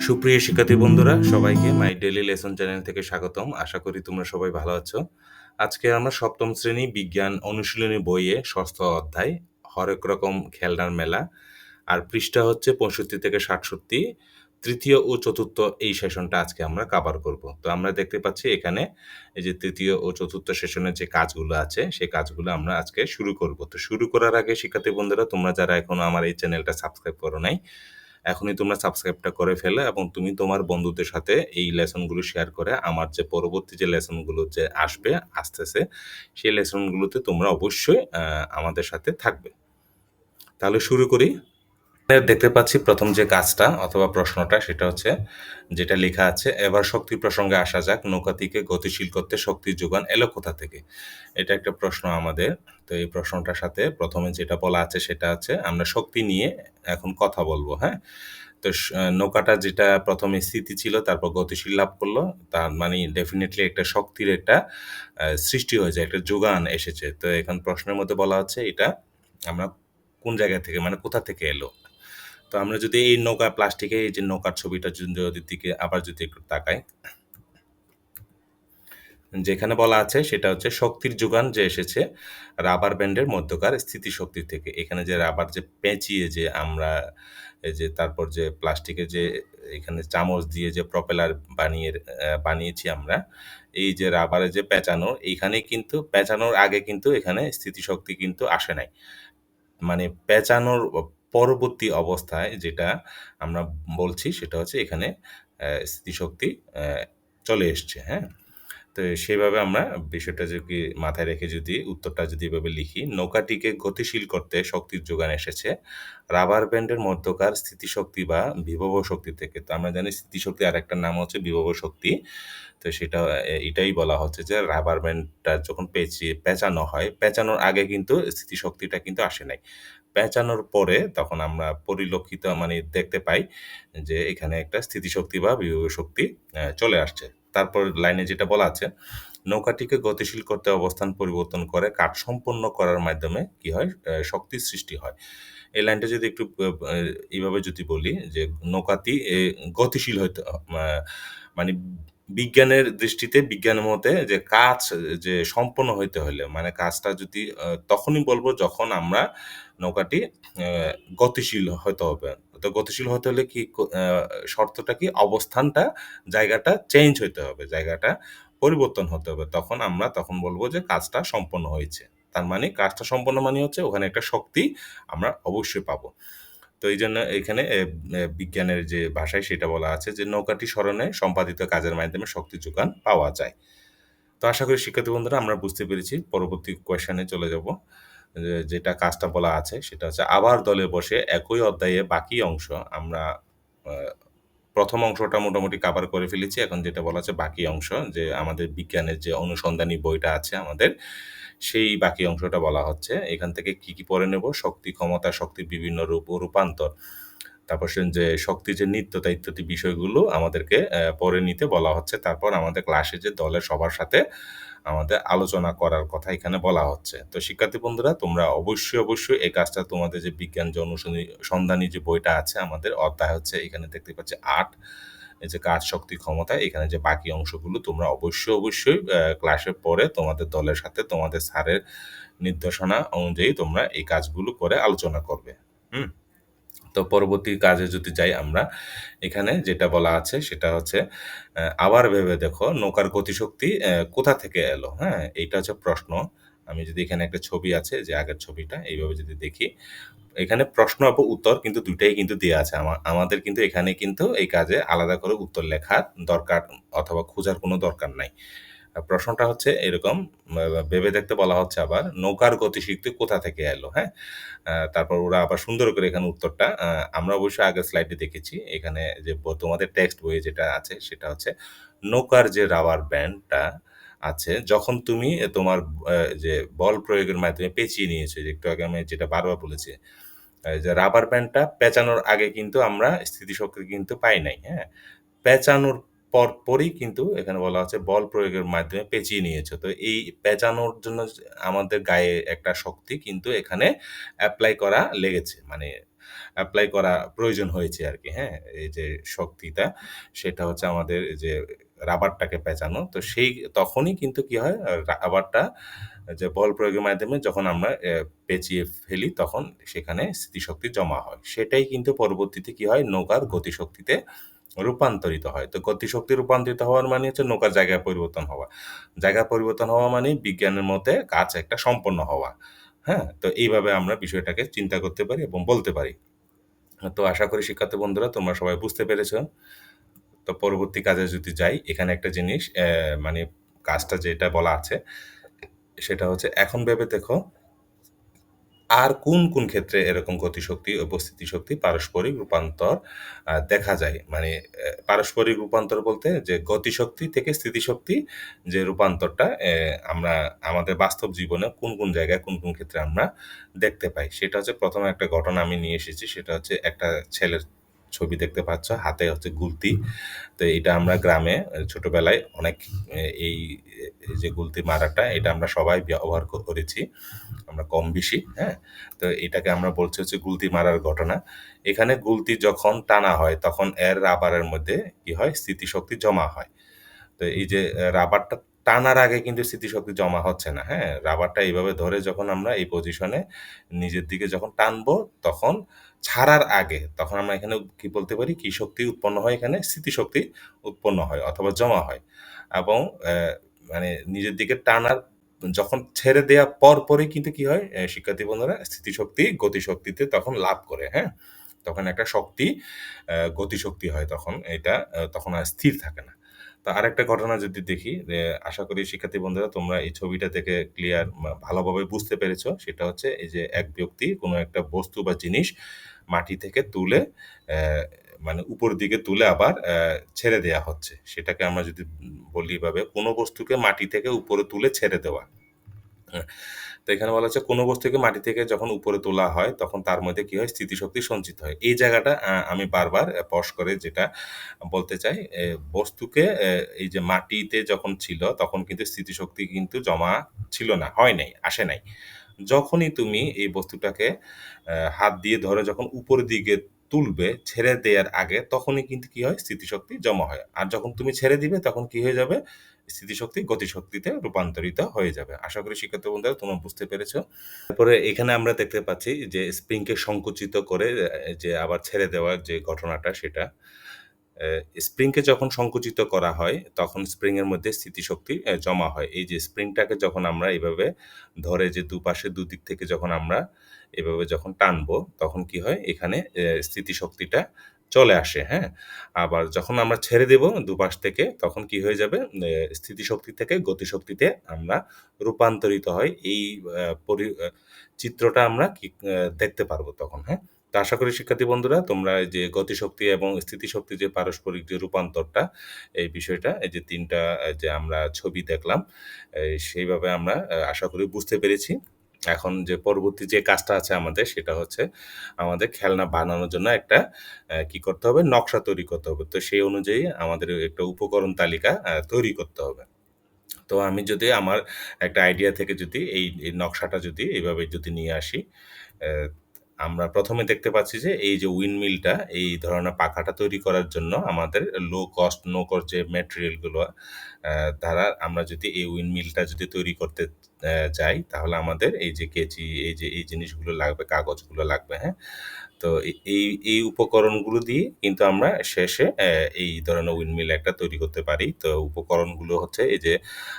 সুপ্রিয় শিক্ষার্থী বন্ধুরা, সবাইকে মাই ডেলি লেসন চ্যানেল থেকে স্বাগতম। আশা করি তোমরা সবাই ভালো আছো। আজকে আমরা সপ্তম শ্রেণি বিজ্ঞান অনুশীলনী বইয়ে ষষ্ঠ অধ্যায় হরেক রকম খেলনার মেলা। আর পৃষ্ঠা হচ্ছে পঁয়ষট্টি থেকে ষাটষট্টি তৃতীয় ও চতুর্থ এই সেশনটা আজকে আমরা কাভার করব। তো আমরা দেখতে পাচ্ছি এখানে এই যে তৃতীয় ও চতুর্থ সেশনের যে কাজগুলো আছে, সেই কাজগুলো আমরা আজকে শুরু করব। তো শুরু করার আগে শিক্ষার্থী বন্ধুরা, তোমরা যারা এখনও আমার এই চ্যানেলটা সাবস্ক্রাইব করো নাই, এখনই তোমরা সাবস্ক্রাইবটা করে ফেলে এবং তুমি তোমার বন্ধুদের সাথে এই লেসনগুলো শেয়ার করে আমার যে পরবর্তী যে লেসনগুলো যে আসবে, আসতেছে, সেই লেসনগুলোতে তোমরা অবশ্যই আমাদের সাথে থাকবে। তাহলে শুরু করি। দেখতে পাচ্ছি প্রথম যে কাজটা অথবা প্রশ্নটা, সেটা হচ্ছে যেটা লেখা আছে, এবার শক্তি প্রসঙ্গে আসা যাক নৌকাটিকে গতিশীল করতে শক্তির যোগান এলো কোথা থেকে? এটা একটা প্রশ্ন আমাদের। তো এই প্রশ্নটার সাথে প্রথমে যেটা বলা আছে, সেটা আছে আমরা শক্তি নিয়ে এখন কথা বলব হ্যাঁ? তো নৌকাটা যেটা প্রথমে স্থিতি ছিল, তারপর গতিশীল লাভ করল, তার মানে ডেফিনেটলি একটা শক্তির একটা সৃষ্টি হয়েছে, একটা যোগান এসেছে। তো এখন প্রশ্নের মধ্যে বলা হচ্ছে, এটা আমরা কোন জায়গা থেকে মানে কোথা থেকে এলো? তো আমরা যদি এই নৌকা, প্লাস্টিকে এই যে নৌকার ছবিটা যদি দিকে আবার যদি একটু তাকাই, যেখানে বলা আছে সেটা হচ্ছে শক্তির যোগান যে এসেছে, রাবার ব্যান্ডের মধ্যকার স্থিতিশক্তি থেকে। এখানে যে রাবার যে পেঁচিয়ে যে আমরা যে তারপর যে প্লাস্টিকের যে এখানে চামচ দিয়ে যে প্রপেলার বানিয়ে বানিয়েছি আমরা, এই যে রাবারে যে পেঁচানো এইখানে কিন্তু, পেঁচানোর আগে কিন্তু এখানে স্থিতিশক্তি কিন্তু আসে নাই। মানে পেঁচানোর পরবর্তী অবস্থায় যেটা আমরা বলছি সেটা হচ্ছে এখানে স্থিতিশক্তি চলে এসছে হ্যাঁ? তো সেভাবে আমরা বিষয়টা যদি মাথায় রেখে যদি উত্তরটা যদি এভাবে লিখি, নৌকাটিকে গতিশীল করতে শক্তির যোগান এসেছে। রাবার ব্যান্ডের মধ্যকার স্থিতিশক্তি বা বিভব শক্তি থেকে। তো আমরা জানি স্থিতিশক্তি আর একটা নাম হচ্ছে বিভব শক্তি। তো সেটা এটাই বলা হচ্ছে যে রাবার ব্যান্ডটা যখন পেঁচিয়ে পেঁচানো হয়, পেঁচানোর আগে কিন্তু স্থিতিশক্তিটা কিন্তু আসে নাই। পেঁচানোর পরে তখন আমরা পরিলক্ষিত মানে দেখতে পাই যে এখানে একটা স্থিতিশক্তি বা বিভব শক্তি চলে আসছে। তারপর লাইনে যেটা বলা আছে, নৌকাটিকে গতিশীল করতে অবস্থান পরিবর্তন করে কাঠ সম্পন্ন করার মাধ্যমে কি হয় শক্তির সৃষ্টি হয়। এই লাইনটা যদি একটু এইভাবে যদি বলি যে নৌকাটি গতিশীল হইতে মানে বিজ্ঞানের দৃষ্টিতে, বিজ্ঞানের মতে যে কাজ, যে সম্পন্ন হইতে হলে মানে কাজটা যদি তখনই বলব যখন আমরা নৌকাটি গতিশীল হতে হবে। তো গতিশীল হতে হলে কি শর্তটা কি? অবস্থানটা, জায়গাটা চেঞ্জ হইতে হবে, জায়গাটা পরিবর্তন হতে হবে। তখন আমরা তখন বলব যে কাজটা সম্পন্ন হয়েছে। তার মানে কাজটা সম্পন্ন মানে হচ্ছে ওখানে একটা শক্তি আমরা অবশ্যই পাবো। তো এই জন্য এখানে বিজ্ঞানের যে ভাষায় সেটা বলা আছে যে নৌকাটি স্মরণে সম্পাদিত কাজের মাধ্যমে শক্তি যোগান পাওয়া যায়। তো আশা করি শিক্ষার্থী বন্ধুরা, আমরা বুঝতে পেরেছি। পরবর্তী কোয়েশনে চলে যাব। যেটা কাজটা বলা আছে সেটা হচ্ছে আবার দলে বসে একই অধ্যায়ে বাকি অংশ আমরা প্রথম অংশটা মোটামুটি কাভার করে ফেলেছি। এখন যেটা বলা আছে বাকি অংশ, যে আমাদের বিজ্ঞানের যে অনুসন্ধানী বইটা আছে আমাদের সেই বাকি অংশটা বলা হচ্ছে। এখান থেকে কি কি পড়ে নেব? শক্তি, ক্ষমতা শক্তির বিভিন্ন রূপ ও রূপান্তর। তারপর যে শক্তি যে নিত্যতা ইত্যাদি বিষয়গুলো আমাদেরকে পড়ে নিতে বলা হচ্ছে। তারপর আমাদের ক্লাসে যে দলের সবার সাথে আমাদের আলোচনা করার কথা এখানে বলা হচ্ছে। তো শিক্ষার্থী বন্ধুরা, তোমরা অবশ্যই অবশ্যই এই কাজটা তোমাদের যে বিজ্ঞান যে অনুসন্ধানী যে বইটা আছে আমাদের অধ্যায় হচ্ছে এখানে দেখতে পাচ্ছি আট। যে কাজ শক্তি ক্ষমতা, এখানে যে বাকি অংশগুলো তোমরা অবশ্যই অবশ্যই ক্লাসে পরে তোমাদের দলের সাথে তোমাদের স্যারের নির্দেশনা অনুযায়ী তোমরা এই কাজগুলো করে আলোচনা করবে। হুম? তো পরবর্তী কাজে যদি যাই আমরা, এখানে যেটা বলা আছে সেটা হচ্ছে আবার ভেবে দেখো নৌকার গতিশক্তি কোথা থেকে এলো? হ্যাঁ এইটা হচ্ছে প্রশ্ন। আমি যদি এখানে একটা ছবি আছে, যে আগের ছবিটা, এইভাবে যদি দেখি, এখানে প্রশ্ন এবং উত্তর কিন্তু দুটাই কিন্তু দেওয়া আছে। আমাদের কিন্তু এখানে কিন্তু এই কাজে আলাদা করে উত্তর লেখার দরকার অথবা খোঁজার কোনো দরকার নাই। প্রশ্নটা হচ্ছে এরকম ভেবে দেখতে বলা হচ্ছে আবার, নৌকার গতিশক্তি কোথা থেকে এলো হ্যাঁ? তারপর ওরা আবার সুন্দর করে এখানে উত্তরটা আমরা অবশ্যই আগের স্লাইডে দেখেছি, এখানে যে তোমাদের টেক্সট বইয়ে যেটা আছে, সেটা হচ্ছে, নৌকার যে রাবার ব্যান্ডটা আছে, যখন তুমি তোমার যে বল প্রয়োগের মাধ্যমে পেঁচিয়ে নিয়েছো একটু আগে আমি যেটা বারবার বলেছি যে রাবার ব্যান্ডটা পেঁচানোর আগে কিন্তু আমরা স্থিতিশক্তি কিন্তু পাই নাই হ্যাঁ পেঁচানোর পরপরই কিন্তু এখানে বলা হচ্ছে বল প্রয়োগের মাধ্যমে পেঁচিয়ে নিয়েছে তো এই পেঁচানোর জন্য আমাদের গায়ে একটা শক্তি কিন্তু এখানে অ্যাপ্লাই করা লেগেছে মানে অ্যাপ্লাই করা প্রয়োজন হয়েছে আর কি হ্যাঁ? এই যে শক্তিটা, সেটা হচ্ছে আমাদের, যে রাবারটাকে পেঁচানো। তো সেই তখনই কিন্তু কি হয়, রাবারটা যে বল প্রয়োগের মাধ্যমে যখন আমরা পেঁচিয়ে ফেলি তখন সেখানে স্মৃতিশক্তি জমা হয়। সেটাই কিন্তু পরবর্তীতে কি হয়, নৌকার গতিশক্তিতে রূপান্তরিত হয়। তো গতিশক্তি রূপান্তরিত হওয়ার মানে হচ্ছে নৌকার জায়গা পরিবর্তন হওয়া। জায়গা পরিবর্তন হওয়া মানেই বিজ্ঞানের মতে কাজ একটা সম্পন্ন হওয়া। হ্যাঁ? তো এইভাবে আমরা বিষয়টাকে চিন্তা করতে পারি এবং বলতে পারি। তো আশা করি শিক্ষার্থী বন্ধুরা তোমরা সবাই বুঝতে পেরেছ। তো পরবর্তী কাজে যদি যাই, এখানে একটা জিনিস মানে কাজটা যেটা বলা আছে সেটা হচ্ছে এখন ভেবে দেখো আর কোন, কোন ক্ষেত্রে এরকম গতিশক্তি ও স্থিতিশক্তি পারস্পরিক রূপান্তর দেখা যায়? মানে পারস্পরিক রূপান্তর বলতে যে গতিশক্তি থেকে স্থিতিশক্তি যে রূপান্তরটা আমরা আমাদের বাস্তব জীবনে কোন, কোন জায়গায় কোন, কোন ক্ষেত্রে আমরা দেখতে পাই। সেটা হচ্ছে প্রথমে একটা ঘটনা আমি নিয়ে এসেছি। সেটা হচ্ছে একটা ছেলের ছবি দেখতে পাচ্ছ। হাতে হচ্ছে গুলতি। তো এটা আমরা গ্রামে ছোটবেলায় অনেক এই যে গুলতি মারাটা এটা আমরা সবাই ব্যবহার করেছি। আমরা কম বেশি, হ্যাঁ? তো এটাকে আমরা বলছি হচ্ছে গুলতি মারার ঘটনা। এখানে গুলতি যখন টানা হয় তখন এর রাবারের মধ্যে কি হয়? স্থিতিশক্তি জমা হয়। তো এই যে রাবারটা টানার আগে কিন্তু স্মৃতিশক্তি জমা হচ্ছে না, হ্যাঁ? রাবারটা এইভাবে ধরে যখন আমরা এই পজিশনে নিজের দিকে যখন টানবো তখন ছাড়ার আগে তখন আমরা এখানে কি বলতে পারি? কি শক্তি উৎপন্ন হয় এখানে? স্মৃতিশক্তি উৎপন্ন হয় অথবা জমা হয়। এবং মানে নিজের দিকে টানার যখন ছেড়ে দেওয়ার পরপরই কিন্তু কি হয়? শিক্ষার্থী বন্ধুরা স্থিতিশক্তি গতিশক্তিতে তখন লাভ করে, হ্যাঁ? তখন একটা শক্তি গতিশক্তি হয় তখন। এটা তখন আর স্থির থাকে না। তো আরেকটা ঘটনা যদি দেখি, যে আশা করি শিক্ষার্থী বন্ধুরা তোমরা এই ছবিটা থেকে ক্লিয়ার ভালোভাবে বুঝতে পেরেছ। সেটা হচ্ছে এই যে এক ব্যক্তি কোনো একটা বস্তু বা জিনিস মাটি থেকে তুলে মানে উপর দিকে তুলে আবার ছেড়ে দেয়া হচ্ছে। সেটাকে আমরা যদি বলি ভাবে কোনো বস্তুকে মাটি থেকে উপরে তুলে ছেড়ে দেওয়া। হ্যাঁ? তো এখানে বলা হচ্ছে কোনো বস্তুকে মাটি থেকে যখন উপরে তোলা হয় তখন তার মধ্যে কি হয়? স্থিতিশক্তি সঞ্চিত হয়। এই জায়গাটা আমি বারবার পজ করে যেটা বলতে চাই বস্তুকে এই যে মাটিতে যখন ছিল তখন কিন্তু স্থিতিশক্তি কিন্তু জমা ছিল না, হয় নাই, আসে নাই। যখনই তুমি এই বস্তুটাকে হাত দিয়ে ধরে যখন উপরের দিকে তুলবে ছেড়ে দেওয়ার আগে তখনই কিন্তু কি হয়? স্থিতিশক্তি জমা হয়। আর যখন তুমি ছেড়ে দিবে তখন কি হয়ে যাবে? স্মৃতিশক্তি গতিশক্তিতে রূপান্তরিত হয়ে যাবে। আশা করি শিক্ষার্থী বন্ধুরা তোমরা বুঝতে পেরেছ। তারপরে এখানে আমরা দেখতে পাচ্ছি যে স্প্রিংকে সংকুচিত করে যে আবার ছেড়ে দেওয়ার যে ঘটনাটা সেটা। স্প্রিংকে যখন সংকুচিত করা হয়, তখন স্প্রিং এর মধ্যে স্থিতিশক্তি জমা হয়। এই যে স্প্রিংটাকে যখন আমরা এভাবে ধরে যে দুপাশে, দুদিক থেকে যখন আমরা এভাবে যখন টানবো, তখন কি হয়? এখানে স্থিতিশক্তিটা চলে আসে, হ্যাঁ? আবার যখন আমরা ছেড়ে দেব দুপাশ থেকে তখন কি হয়ে যাবে? স্থিতিশক্তি থেকে গতিশক্তিতে আমরা রূপান্তরিত হয়। এই চিত্রটা আমরা কি দেখতে পারব তখন, হ্যাঁ? তো আশা করি শিক্ষার্থী বন্ধুরা তোমরা এই যে গতিশক্তি এবং স্থিতিশক্তি যে পারস্পরিক যে রূপান্তরটা এই বিষয়টা এই যে তিনটা যে আমরা ছবি দেখলাম সেইভাবে আমরা আশা করি বুঝতে পেরেছি। এখন যে পরবর্তী যে কাজটা আছে আমাদের সেটা হচ্ছে আমাদের খেলনা বানানোর জন্য একটা কি করতে হবে? নকশা তৈরি করতে হবে। তো সেই অনুযায়ী আমাদের একটা উপকরণ তালিকা তৈরি করতে হবে। তো আমি যদি আমার একটা আইডিয়া থেকে যদি এই নকশাটা যদি এইভাবে যদি নিয়ে আসি, আমরা প্রথমে দেখতে পাচ্ছি যে এই যে উইন্ডমিলটা এই ধরনের পাখাটা তৈরি করার জন্য আমাদের লো কস্ট, নো কস্ট যে ম্যাটেরিয়ালগুলো অ্যা দ্বারা আমরা যদি এই উইন্ডমিলটা যদি তৈরি করতে যাই তাহলে আমাদের এই যে কেচি, এই যে এই জিনিসগুলো লাগবে, কাগজগুলো লাগবে, হ্যাঁ? তো এই এই উপকরণগুলো দিয়ে কিন্তু আমরা শেষে এই ধরনের উইন্ডমিল একটা তৈরি করতে পারি। তো উপকরণগুলো হচ্ছে এই যে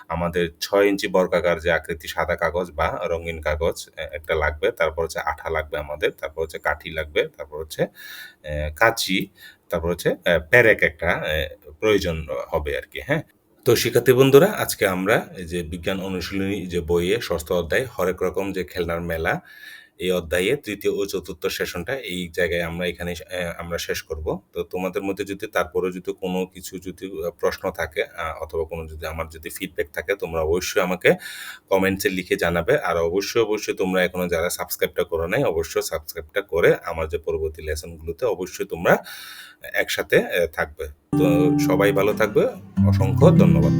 আমাদের ছয় ইঞ্চি বর্গাকার যে আকৃতি সাদা কাগজ বা রঙিন কাগজ একটা লাগবে। তারপর হচ্ছে আঠা লাগবে আমাদের। তারপর হচ্ছে কাঠি লাগবে। তারপর হচ্ছে কাঁচি, তারপর হচ্ছে প্যারেক একটা প্রয়োজন হবে আর কি হ্যাঁ? তো শিক্ষার্থী বন্ধুরা, আজকে আমরা এই যে বিজ্ঞান অনুশীলনী যে বইয়ে ষষ্ঠ অধ্যায় হরেক রকম যে খেলনার মেলা এই অধ্যায়ে তৃতীয় ও ৪র্থ সেশনটা এই জায়গায় আমরা এখানে আমরা শেষ করব। তো তোমাদের মধ্যে যদি তারপরেও যদি কোনো কিছু যদি প্রশ্ন থাকে অথবা কোনো যদি আমার যদি ফিডব্যাক থাকে তোমরা অবশ্যই আমাকে কমেন্টসে লিখে জানাবে। আর অবশ্যই, অবশ্যই তোমরা এখনও যারা সাবস্ক্রাইবটা করো নাই অবশ্যই সাবস্ক্রাইবটা করে আমার যে পরবর্তী লেসনগুলোতে অবশ্যই তোমরা একসাথে থাকবে। তো সবাই ভালো থাকবে। অসংখ্য ধন্যবাদ।